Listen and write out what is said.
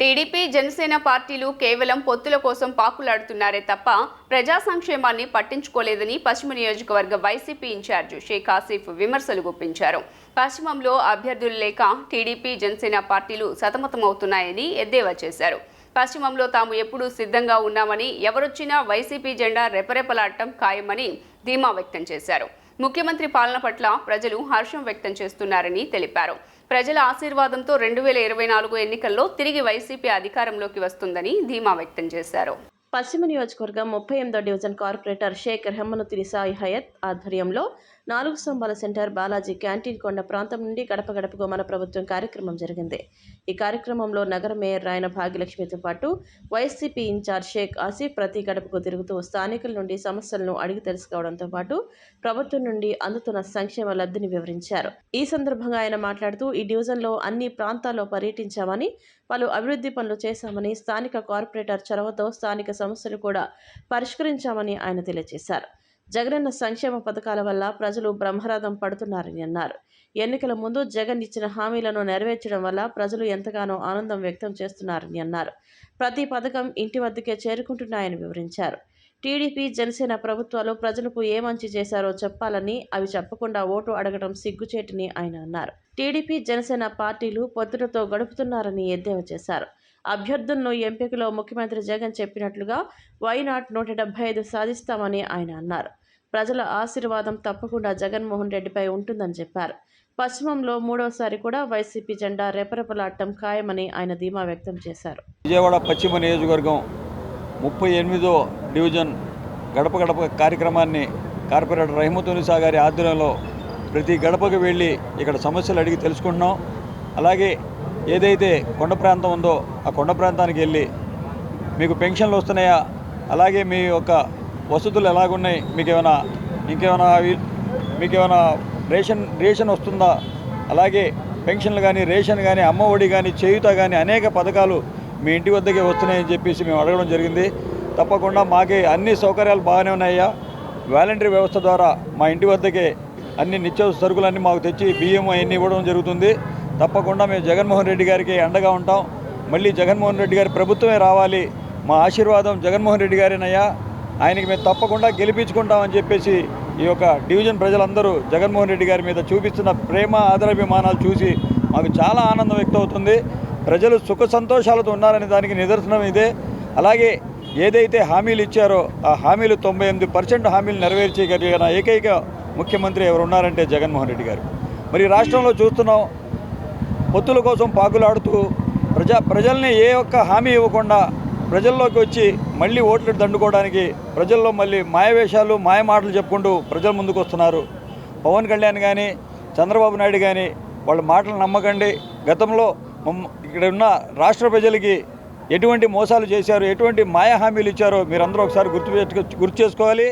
TDP Janasena పార్టీలు కేవలం పొత్తుల కోసం పాకులాడుతున్నారే తప్ప ప్రజా సంక్షేమాన్ని పట్టించుకోలేదని పశ్చిమ నియోజకవర్గ వైసీపీ ఇన్ఛార్జ్ షేక్ ఆసిఫ్ విమర్శలు గుప్పించారు. పశ్చిమంలో అభ్యర్థులు లేక టీడీపీ జనసేన పార్టీలు సతమతమవుతున్నాయని ఎద్దేవా చేశారు. పశ్చిమంలో తాము ఎప్పుడూ సిద్ధంగా ఉన్నామని ఎవరొచ్చినా వైసీపీ జెండా రెపరెపలాడటం ఖాయమని ధీమా వ్యక్తం చేశారు. ముఖ్యమంత్రి పాలన పట్ల ప్రజలు హర్షం వ్యక్తం చేస్తున్నారని తెలిపారు. ప్రజల ఆశీర్వాదంతో రెండు వేల ఇరవై నాలుగు ఎన్నికల్లో తిరిగి వైసీపీ అధికారంలోకి వస్తుందని ధీమా వ్యక్తం చేశారు. పశ్చిమ నియోజకవర్గం ముప్పై ఎనిమిదో డివిజన్ కార్పొరేటర్ షేక్ రెహమనుతిరి సాయి హయత్ ఆధ్వర్యంలో నాలుగు స్తంభాల సెంటర్ బాలాజీ క్యాంటీన్ కొండ ప్రాంతం నుండి గడప గడపకు మన ప్రభుత్వం కార్యక్రమం జరిగింది. ఈ కార్యక్రమంలో నగర మేయర్ రాయన భాగ్యలక్ష్మితో పాటు వైసీపీ ఇన్ఛార్జ్ షేక్ ఆసిఫ్ ప్రతి గడపకు తిరుగుతూ స్థానికుల నుండి సమస్యలను అడిగి తెలుసుకోవడంతో పాటు ప్రభుత్వం నుండి అందుతున్న సంక్షేమ లబ్ధిని వివరించారు. ఈ సందర్భంగా ఆయన మాట్లాడుతూ ఈ డివిజన్లో అన్ని ప్రాంతాల్లో పర్యటించామని పలు అభివృద్ధి పనులు చేశామని స్థానిక కార్పొరేటర్ చొరవతో స్థానిక సమస్యలు కూడా పరిష్కరించామని ఆయన తెలియజేశారు. జగనన్న సంక్షేమ పథకాల వల్ల ప్రజలు బ్రహ్మరథం పడుతున్నారని అన్నారు. ఎన్నికల ముందు జగన్ ఇచ్చిన హామీలను నెరవేర్చడం వల్ల ప్రజలు ఎంతగానో ఆనందం వ్యక్తం చేస్తున్నారని అన్నారు. ప్రతి పథకం ఇంటి వద్దకే చేరుకుంటున్నాయని వివరించారు. టీడీపీ జనసేన ప్రభుత్వాలు ప్రజలకు ఏ మంచి చేశారో చెప్పాలని అవి చెప్పకుండా ఓటు అడగడం సిగ్గుచేటని ఆయన అన్నారు. టీడీపీ జనసేన పార్టీలు పొత్తులతో గడుపుతున్నారని ఎద్దేవా చేశారు. అభ్యర్థులను ఎంపికలో ముఖ్యమంత్రి జగన్ చెప్పినట్లుగా వైనాట్ నూట డెబ్బై ఐదు సాధిస్తామని ఆయన అన్నారు. ప్రజల ఆశీర్వాదం తప్పకుండా జగన్మోహన్ రెడ్డిపై ఉంటుందని చెప్పారు. పశ్చిమంలో మూడవసారి కూడా వైసీపీ జెండా రెపరెపలాడటం ఖాయమని ఆయన ధీమా వ్యక్తం చేశారు. విజయవాడ పశ్చిమ నియోజకవర్గం ముప్పై ఎనిమిదో డివిజన్ గడప గడప కార్యక్రమాన్ని కార్పొరేటర్ రహిమతునిసా గారి ఆధ్వర్యంలో ప్రతి గడపకు వెళ్ళి ఇక్కడ సమస్యలు అడిగి తెలుసుకుంటున్నాం. అలాగే ఏదైతే కొండ ప్రాంతం ఉందో ఆ కొండ ప్రాంతానికి వెళ్ళి మీకు పెన్షన్లు వస్తున్నాయా? అలాగే మీ యొక్క వసతులు ఎలాగున్నాయి? మీకు ఏమైనా ఇంకేమైనా మీకు ఏమైనా రేషన్ రేషన్ వస్తుందా? అలాగే పెన్షన్లు కానీ రేషన్ కానీ అమ్మఒడి కానీ చేయుత కానీ అనేక పథకాలు మీ ఇంటి వద్దకే వస్తున్నాయని చెప్పేసి మేము అడగడం జరిగింది. తప్పకుండా మాకే అన్ని సౌకర్యాలు బాగానే ఉన్నాయా వాలంటరీ వ్యవస్థ ద్వారా మా ఇంటి వద్దకే అన్ని నిత్యావసర సరుకులన్నీ మాకు తెచ్చి బియ్యం అవన్నీ ఇవ్వడం జరుగుతుంది. తప్పకుండా మేము జగన్మోహన్ రెడ్డి గారికి అండగా ఉంటాం. మళ్ళీ జగన్మోహన్ రెడ్డి గారి ప్రభుత్వమే రావాలి. మా ఆశీర్వాదం జగన్మోహన్ రెడ్డి గారినయ్యా. ఆయనకి మేము తప్పకుండా గెలిపించుకుంటామని చెప్పేసి ఈ యొక్క డివిజన్ ప్రజలందరూ జగన్మోహన్ రెడ్డి గారి మీద చూపిస్తున్న ప్రేమ ఆదరాభిమానాలు చూసి మాకు చాలా ఆనందం వ్యక్తమవుతుంది. ప్రజలు సుఖ సంతోషాలతో ఉన్నారనే దానికి నిదర్శనం ఇదే. అలాగే ఏదైతే హామీలు ఇచ్చారో ఆ హామీలు తొంభై ఎనిమిది పర్సెంట్ హామీలు నెరవేర్చగలిగిన ఏకైక ముఖ్యమంత్రి ఎవరు ఉన్నారంటే జగన్మోహన్ రెడ్డి గారు. మరి రాష్ట్రంలో చూస్తున్నాం పొత్తుల కోసం పాకులాడుతూ ప్రజా ప్రజల్ని ఏ ఒక్క హామీ ఇవ్వకుండా ప్రజల్లోకి వచ్చి మళ్ళీ ఓట్లు దండుకోవడానికి ప్రజల్లో మళ్ళీ మాయవేషాలు మాయ మాటలు చెప్పుకుంటూ ప్రజల ముందుకు వస్తున్నారు. పవన్ కళ్యాణ్ కానీ చంద్రబాబు నాయుడు కానీ వాళ్ళ మాటలు నమ్మకండి. గతంలో ఇక్కడ ఉన్న రాష్ట్ర ప్రజలకి ఎటువంటి మోసాలు చేశారు ఎటువంటి మాయ హామీలు ఇచ్చారో మీరందరూ ఒకసారి గుర్తు గుర్తు చేసుకోవాలి.